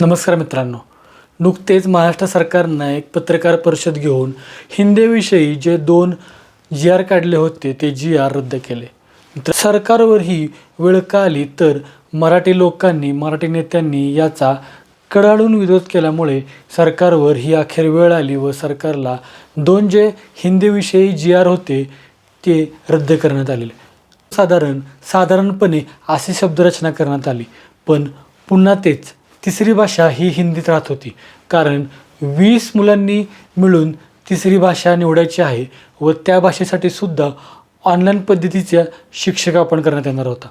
नमस्कार मित्रांनो. नुकतेच महाराष्ट्र सरकारनं एक पत्रकार परिषद घेऊन हिंदीविषयी जे दोन जी आर काढले होते ते जी आर रद्द केले. तर सरकारवर ही वेळ का आली? तर मराठी लोकांनी मराठी नेत्यांनी याचा कडाडून विरोध केल्यामुळे सरकारवर ही अखेर वेळ आली व सरकारला दोन जे हिंदीविषयी जी आर होते ते रद्द करण्यात आलेले. साधारण साधारणपणे अशी शब्दरचना करण्यात आली. पण पुन्हा तेच तिसरी भाषा ही हिंदीत राहत होती. कारण वीस मुलांनी मिळून तिसरी भाषा निवडायची आहे व त्या भाषेसाठी सुद्धा ऑनलाईन पद्धतीच्या शिक्षक आपण करण्यात येणार होता.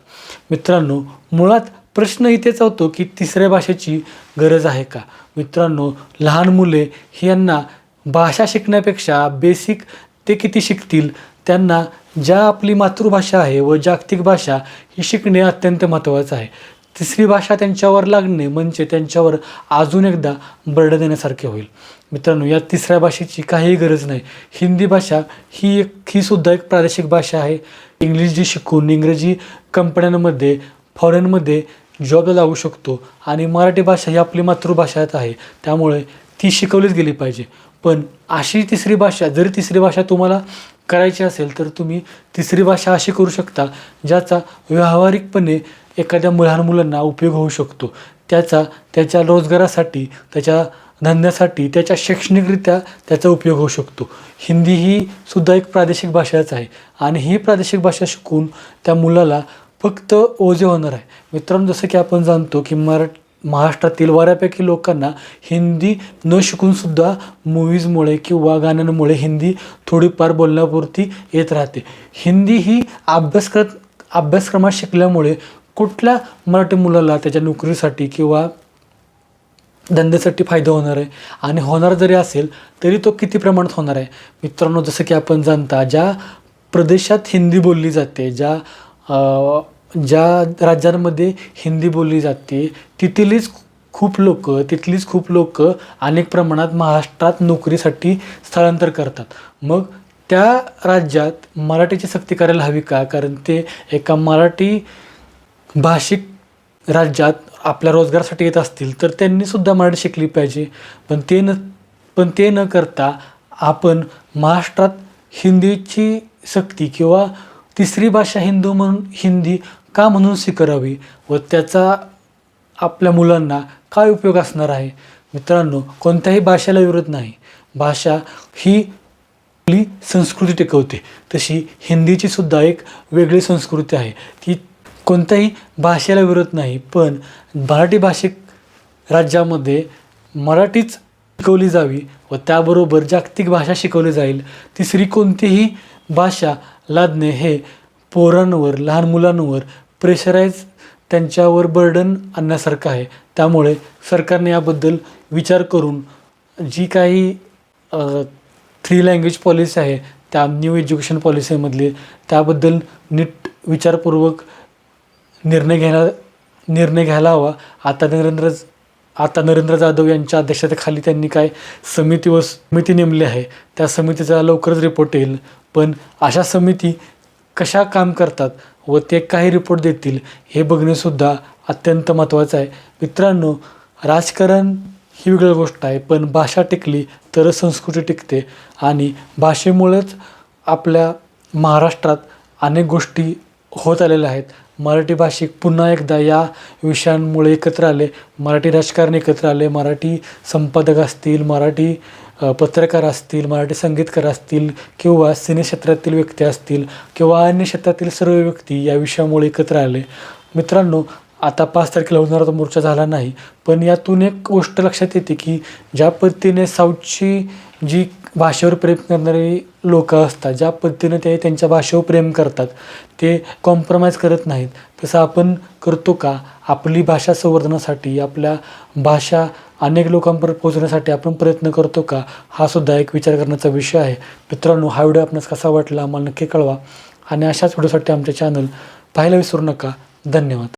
मित्रांनो मुळात प्रश्न इथेच होतो की तिसऱ्या भाषेची गरज आहे का? मित्रांनो लहान मुले यांना भाषा शिकण्यापेक्षा बेसिक ते किती शिकतील? त्यांना ज्या आपली मातृभाषा आहे व जागतिक भाषा ही शिकणे अत्यंत महत्त्वाचं आहे. तिसरी भाषा त्यांच्यावर लागणे म्हणजे त्यांच्यावर अजून एकदा बर्ड देण्यासारखे होईल. मित्रांनो या तिसऱ्या भाषेची काहीही गरज नाही. हिंदी भाषा ही एक ही सुद्धा एक प्रादेशिक भाषा आहे. इंग्लिश जी शिकून इंग्रजी कंपन्यांमध्ये फॉरेनमध्ये जॉबला लागू शकतो आणि मराठी भाषा ही आपली मातृभाषात आहे. त्यामुळे ती शिकवलीच गेली पाहिजे. पण अशी तिसरी भाषा जर तिसरी भाषा तुम्हाला करायची असेल तर तुम्ही तिसरी भाषा अशी करू शकता ज्याचा व्यावहारिकपणे एखाद्या लहान मुलांना उपयोग होऊ शकतो. त्याचा त्याच्या रोजगारासाठी त्याच्या धंद्यासाठी त्याच्या शैक्षणिकरित्या त्याचा उपयोग होऊ शकतो. हिंदी ही सुद्धा एक प्रादेशिक भाषाच आहे. आणि ही प्रादेशिक भाषा शिकून त्या मुलाला फक्त ओझे होणार आहे. मित्रांनो जसं की आपण जाणतो की मरा महाराष्ट्रातील बऱ्यापैकी लोकांना हिंदी न शिकूनसुद्धा मूवीजमुळे किंवा गाण्यांमुळे हिंदी थोडीफार बोलण्यापुरती येत राहते. हिंदी ही अभ्यासक्रम अभ्यासक्रमात शिकल्यामुळे कुठल्या मराठी मुलाला त्याच्या नोकरीसाठी किंवा धंद्यासाठी फायदा होणार आहे? आणि होणार जरी असेल तरी तो किती प्रमाणात होणार आहे? मित्रांनो जसं की आपण जाणता ज्या प्रदेशात हिंदी बोलली जाते ज्या ज्या राज्यांमध्ये हिंदी बोलली जाते तिथलीच खूप लोक तिथलीच खूप लोक अनेक प्रमाणात महाराष्ट्रात नोकरीसाठी स्थलांतर करतात. मग त्या राज्यात मराठीची सक्ती करायला हवी का? कारण ते एका मराठी भाषिक राज्यात आपल्या रोजगारासाठी येत असतील तर त्यांनी सुद्धा मराठी शिकली पाहिजे. पण ते न पण ते न करता आपण महाराष्ट्रात हिंदीची सक्ती किंवा तिसरी भाषा हिंदू म्हणून हिंदी का म्हणून स्वीकारावी व त्याचा आपल्या मुलांना काय उपयोग असणार आहे? मित्रांनो कोणत्याही भाषेला विरोध नाही. भाषा ही आपली संस्कृती टिकवते. तशी हिंदीची सुद्धा एक वेगळी संस्कृती आहे. ती कोणत्याही भाषेला विरोध नाही पण मराठी भाषिक राज्यामध्ये मराठीच शिकवली जावी व त्याबरोबर जागतिक भाषा शिकवली जाईल तिसरी कोणतीही भाषा लादणे हे पोरांवर लहान मुलांवर प्रेशराईज त्यांच्यावर बर्डन आणण्यासारखं आहे. त्यामुळे सरकारने याबद्दल विचार करून जी काही थ्री लँग्वेज पॉलिसी आहे त्या न्यू एज्युकेशन पॉलिसीमधली त्याबद्दल नीट विचारपूर्वक निर्णय घ्यायला निर्णय घ्यायला हवा. आता नरेंद्र आता नरेंद्र जाधव यांच्या अध्यक्षतेखाली त्यांनी काय समिती व समिती नेमली आहे त्या समितीचा लवकरच रिपोर्ट येईल. पण अशा समिती कशा काम करतात व ते काही रिपोर्ट देतील हे बघणेसुद्धा अत्यंत महत्त्वाचं आहे. मित्रांनो राजकारण ही वेगळी गोष्ट आहे पण भाषा टिकली तरच संस्कृती टिकते आणि भाषेमुळेच आपल्या महाराष्ट्रात अनेक गोष्टी होत आलेल्या आहेत. मराठी भाषिक पुन्हा एकदा या विषयांमुळे एकत्र आले. मराठी राजकारण एकत्र आले. मराठी संपादक असतील मराठी पत्रकार असतील मराठी संगीतकार असतील किंवा सिनेक्षेत्रातील व्यक्ती असतील किंवा अन्य क्षेत्रातील सर्व व्यक्ती या विषयामुळे एकत्र आले. मित्रांनो आता पाच तारखेला होणारा तो मोर्चा झाला नाही. पण यातून एक गोष्ट लक्षात येते की ज्या पद्धतीने साऊथची जी भाषेवर प्रेम करणारी लोक असतात ज्या पद्धतीने ते त्यांच्या भाषेवर प्रेम करतात ते कॉम्प्रोमाइज करत नाहीत. तसं आपण करतो का? आपली भाषा संवर्धनासाठी आपल्या भाषा अनेक लोकांपर्यंत पोहोचण्यासाठी आपण प्रयत्न करतो का? हा सुद्धा एक विचार करण्याचा विषय आहे. मित्रांनो हा व्हिडिओ आपणास कसा वाटला आम्हाला नक्की कळवा. आणि अशाच व्हिडिओसाठी आमचे चॅनल पाहायला विसरू नका. धन्यवाद.